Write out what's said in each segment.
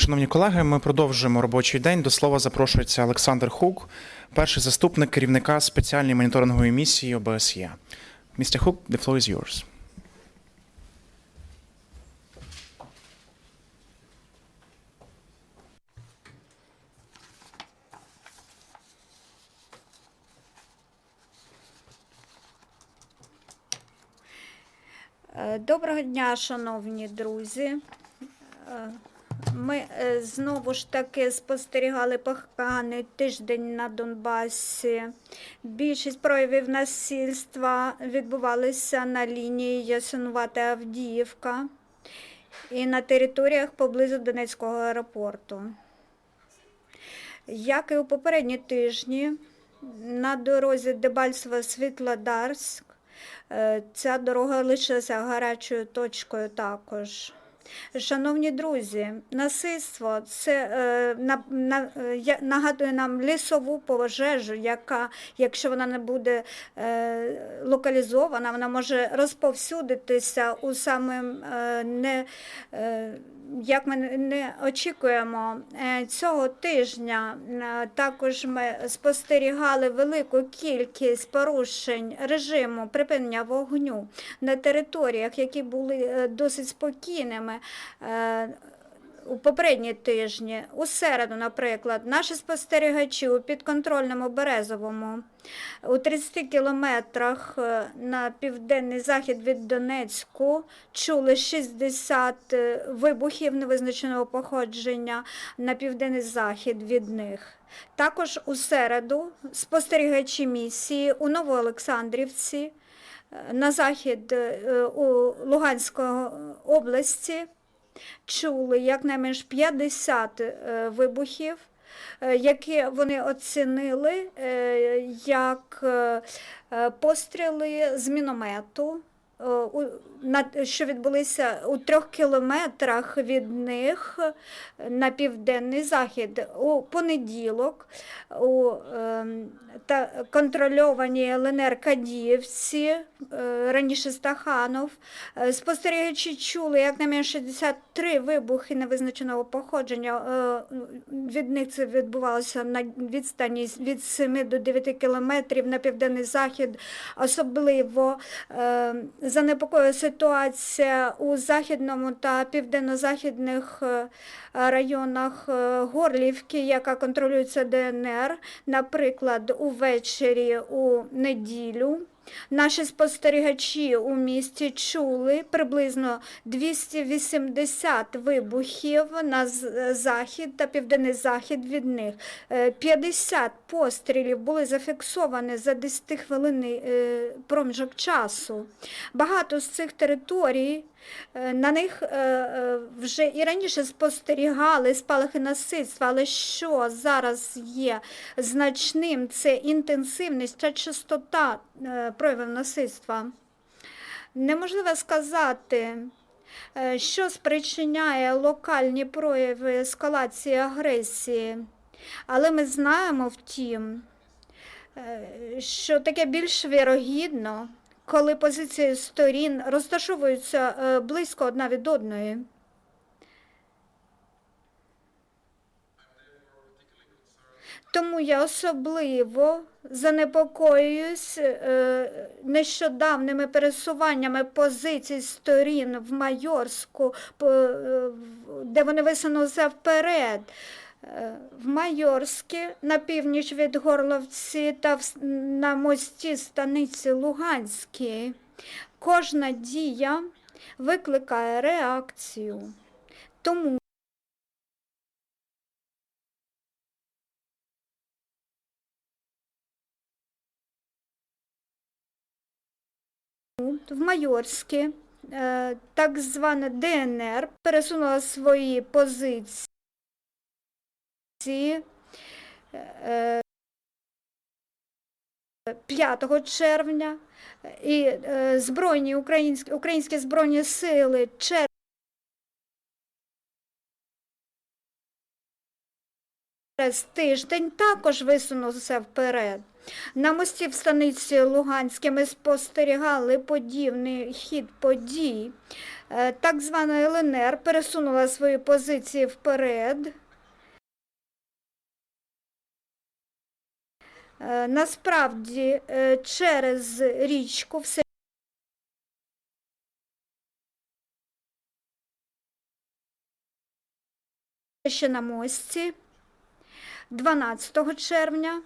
Шановні колеги, ми продовжуємо робочий день. До слова запрошується Олександр Хук, перший заступник керівника спеціальної моніторингової місії ОБСЄ. Mr. Hook, the floor is yours. Е, Доброго дня, шановні друзі. Ми е, знову ж таки спостерігали поганий тиждень на Донбасі. Більшість проявів насильства відбувалися на лінії Ясинувата Авдіївка і на територіях поблизу Донецького аеропорту. Як і у попередні тижні, на дорозі Дебальцево Світлодарськ Е, Ця дорога лишилася гарячою точкою також. Шановні друзі, насильство це е, на, на, я- нагадує нам лісову пожежу, яка, якщо вона не буде е, локалізована, вона може розповсюдитися у самим е, не. Е, як ми не- очікуємо Е, цього тижня, е, також ми спостерігали велику кількість порушень режиму припинення вогню на територіях, які були е, досить спокійними. У попередні тижні, у середу, наприклад, наші спостерігачі у підконтрольному Березовому у 30 кілометрах е, на південний захід від Донецьку чули 60 е, вибухів невизначеного походження на південний захід від них. Також у середу спостерігачі місії у Новоолександрівці е, на захід у Луганської області чули якнайменш 50 е, вибухів, е, які вони оцінили е, як постріли з міномету. Е, на- Що відбулися у трьох кілометрах від них е, на південний захід у понеділок у ем, та контрольованій ЛНР Кадіївці, е, раніше Стаханов, спостерігачі чули якнайменше 63 вибухи невизначеного походження. Від них це відбувалося на відстані від 7 до 9 кілометрів на південний захід. Особливо е, занепокоює ситуація у західному та південно-західних е, районах е, Горлівки, яка контролюється ДНР, наприклад, увечері у неділю. Наші спостерігачі у місті чули приблизно 280 вибухів на захід та південний захід від них. Е, 50 пострілів були зафіксовані за 10 хвилинний е, проміжок часу. Багато з цих територій е, на них е, е, вже і раніше спостерігали спалахи насильства, але що зараз є значним, це інтенсивність та частота е, проявів насильства. Неможливо сказати, е, що спричиняє локальні прояви ескалації агресії, але ми знаємо втім, е, що таке більш вірогідно, коли позиції сторін розташовуються е, близько одна від одної. Тому я особливо занепокоююсь е, нещодавними пересуваннями позицій сторін в Майорську, е, де вони висунулися вперед. Е, В Майорській, на північ від Горловці та на мості станиці Луганській. Кожна дія викликає реакцію. Тому в Майорське е, так зване ДНР пересунула свої позиції е, 5 червня. І е, збройні українські, українські збройні сили через Через тиждень також висунувся вперед. На мості в станиці Луганській ми спостерігали подібний хід подій. Е, Так звана ЛНР пересунула свої позиції вперед. Е, Насправді е, через річку все ще на мості 12 червня.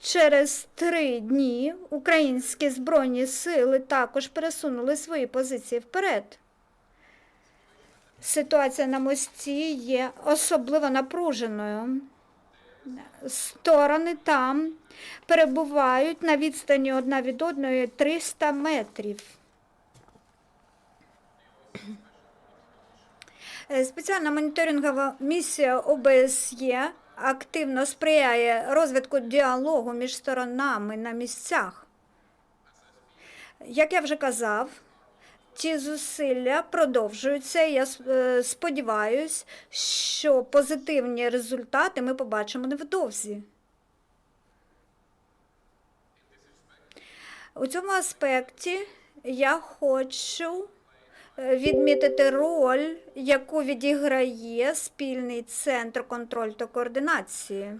Через три дні українські збройні сили також пересунули свої позиції вперед. Ситуація на мості є особливо напруженою. Сторони там перебувають на відстані одна від одної 300 метрів. Е, Спеціальна моніторингова місія ОБСЄ активно сприяє розвитку діалогу між сторонами на місцях. Як я вже казав, ці зусилля продовжуються. Я е, сподіваюся, що позитивні результати ми побачимо невдовзі. У цьому аспекті я хочу відмітити роль, яку відіграє спільний центр контролю та координації.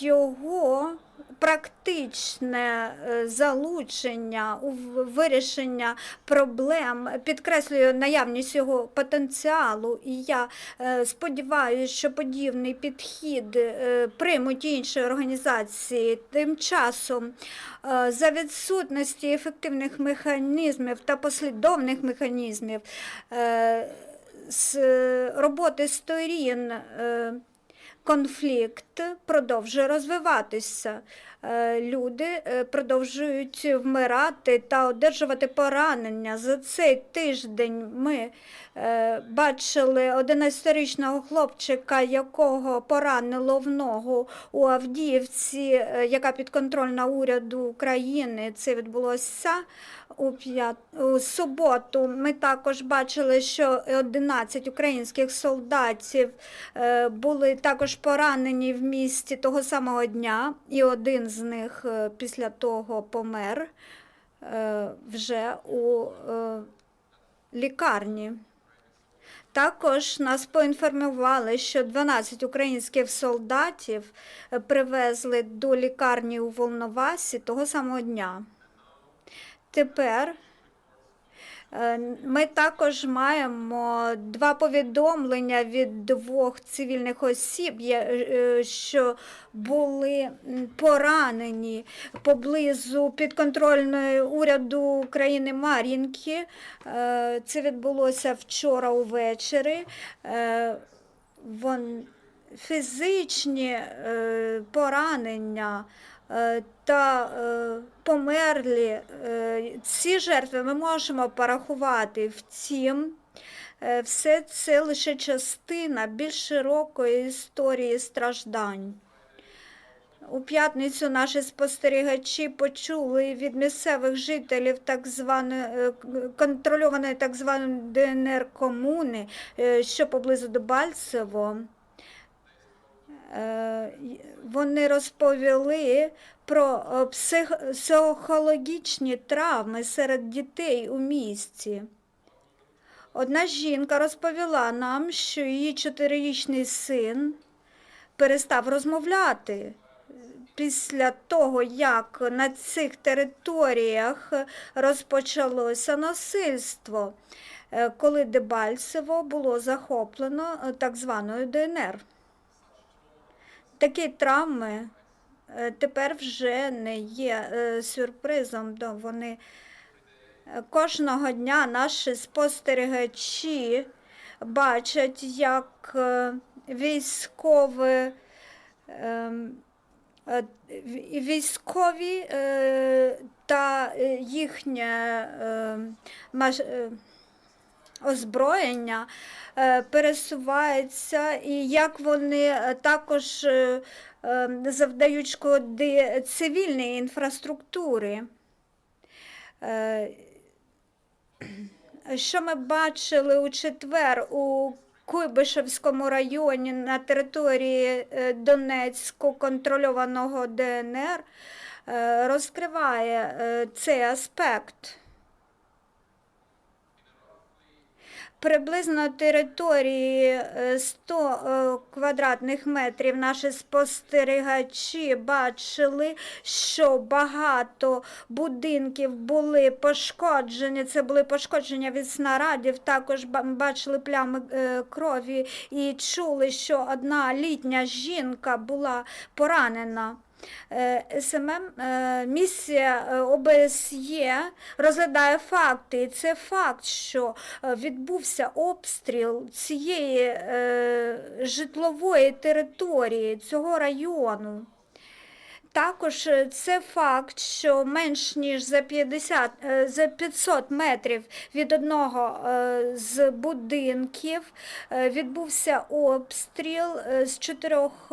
Його практичне е, залучення у вирішення проблем підкреслює наявність його потенціалу, і я е, сподіваюся, що подібний підхід е, приймуть інші організації. Тим часом, за відсутності ефективних механізмів та послідовних механізмів з роботи сторін. е, продовжує розвиватися. Е, Люди е, продовжують вмирати та одержувати поранення. За цей тиждень ми е, бачили 11-річного хлопчика, якого поранило в ногу у Авдіївці, яка підконтрольна уряду України. Це відбулося у, п'ят... у суботу. Ми також бачили, що 11 українських солдатів були також поранені в місті того самого дня, і один з них е, після того помер е, вже у е, лікарні. Також нас поінформували, що 12 українських солдатів привезли до лікарні у Волновасі того самого дня. Тепер ми також маємо два повідомлення від двох цивільних осіб, е, що були поранені поблизу підконтрольної уряду України Мар'їнки. Е, Це відбулося вчора увечері. Е, фізичні е, поранення е, та е, померлі. е, Ці жертви ми можемо порахувати. Втім, е, все це лише частина більш широкої історії страждань. У п'ятницю наші спостерігачі почули від місцевих жителів так званої е, контрольованої так званої ДНР комуни, е, що поблизу Дебальцево. Е, Вони розповіли про е, психологічні травми серед дітей у місті. Одна жінка розповіла нам, що її чотирирічний син перестав розмовляти після того, як на цих територіях розпочалося насильство, е, коли Дебальцево було захоплено е, так званою ДНР. Такі травми е, тепер вже не є е, сюрпризом, да, вони е, кожного дня наші спостерігачі бачать, як військові ем, військові е, та їхнє е, маш- е, озброєння е, пересувається, і як вони е, також е, завдають шкоди цивільній інфраструктурі. Е, Що ми бачили у четвер у Куйбишевському районі на території Донецьку контрольованого ДНР, розкриває цей аспект. Приблизно території е, 100 е, квадратних метрів наші спостерігачі бачили, що багато будинків були пошкоджені. Це були пошкодження від снарядів. Також ба- бачили плями е, крові і чули, що одна літня жінка була поранена. Е, СММ е, місія е, ОБСЄ розглядає факти. І це факт, що відбувся обстріл цієї житлової території, цього району. Також це факт, що менш ніж за 50, е, за 500 метрів від одного з будинків відбувся обстріл з чотирьох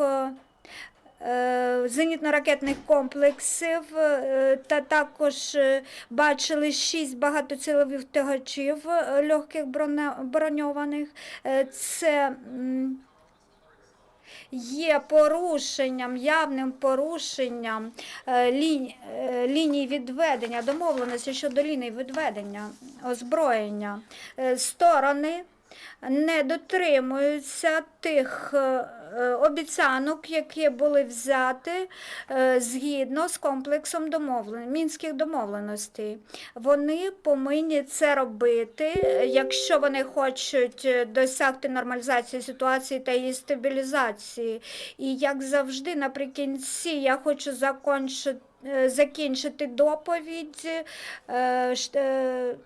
зенітно-ракетних комплексів, е, та також е, бачили шість багатоцільових тягачів е, легких броньованих. Е, Це є порушенням, явним порушенням е, е, ліній відведення, домовленості щодо ліній відведення озброєння. Е, Сторони не дотримуються тих е, е, обіцянок, які були взяті е, згідно з комплексом домовлен... мінських домовленостей. Вони повинні це робити, е, якщо вони хочуть е, досягти нормалізації ситуації та її стабілізації. І як завжди, наприкінці я хочу закончити. е, Закінчити доповідь, е, е,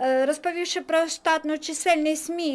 е, розповівши про штатну чисельність міст.